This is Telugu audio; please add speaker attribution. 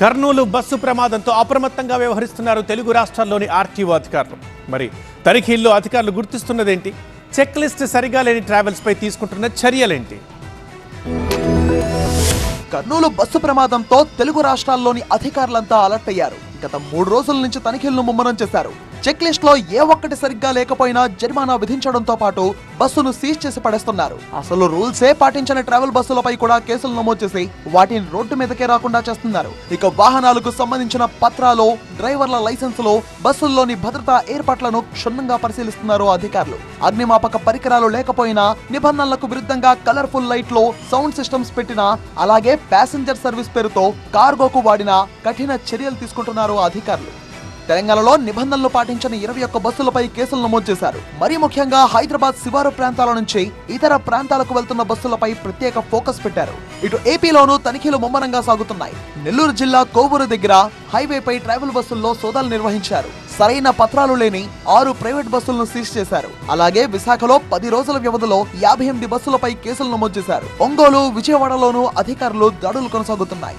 Speaker 1: కర్నూలు బస్సు ప్రమాదంతో అప్రమత్తంగా వ్యవహరిస్తున్నారు తెలుగు రాష్ట్రాల్లోని ఆర్టీఓ అధికారులు. మరి తనిఖీల్లో అధికారులు గుర్తిస్తున్నదేంటి? చెక్ లిస్ట్ సరిగా లేని ట్రావెల్స్పై తీసుకుంటున్న చర్యలేంటి?
Speaker 2: కర్నూలు బస్సు ప్రమాదంతో తెలుగు రాష్ట్రాల్లోని అధికారులంతా అలర్ట్ అయ్యారు. గత మూడు రోజుల నుంచి తనిఖీలను ముమ్మరం చేశారు. చెక్ లిస్ట్లో ఏ ఒక్కటి సరిగ్గా లేకపోయినా జరిమానా విధించడంతో పాటు బస్సును సీజ్ చేసి పడేస్తున్నారు. అసలు రూల్సే పాటించని ట్రావెల్ బస్సులపై కూడా కేసులు నమోదు చేసి వాటిని రోడ్డు మీదకే రాకుండా చేస్తున్నారు. ఇక వాహనాలకు సంబంధించిన పత్రాలు డ్రైవర్ల లైసెన్సులు బస్సుల్లోని భద్రతా ఏర్పాట్లను క్షుణ్ణంగా పరిశీలిస్తున్నారు అధికారులు. అగ్నిమాపక పరికరాలు లేకపోయినా నిబంధనలకు విరుద్ధంగా కలర్ఫుల్ లైట్లు సౌండ్ సిస్టమ్స్ పెట్టినా అలాగే ప్యాసింజర్ సర్వీస్ పేరుతో కార్గోకు వాడిన కఠిన చర్యలు తీసుకుంటున్నారు అధికారులు. తెలంగాణలో నిబంధనలు పాటించని ఇరవై ఒక్క బస్సులపై కేసులు నమోదు చేశారు. మరీ ముఖ్యంగా హైదరాబాద్ శివారు ప్రాంతాల నుంచి ఇతర ప్రాంతాలకు వెళ్తున్న బస్సులపై ప్రత్యేక ఫోకస్ పెట్టారు. ఇటు ఏపీలోనూ తనిఖీలు ముమ్మరంగా సాగుతున్నాయి. నెల్లూరు జిల్లా కోవూరు దగ్గర హైవేపై ట్రావెల్ బస్సుల్లో సోదాలు నిర్వహించారు. సరైన పత్రాలు లేని ఆరు ప్రైవేట్ బస్సులను సీజ్ చేశారు. అలాగే విశాఖలో పది రోజుల వ్యవధిలో యాభై ఎనిమిది బస్సులపై కేసులు నమోదు చేశారు. ఒంగోలు విజయవాడలోనూ అధికారులు దాడులు కొనసాగుతున్నాయి.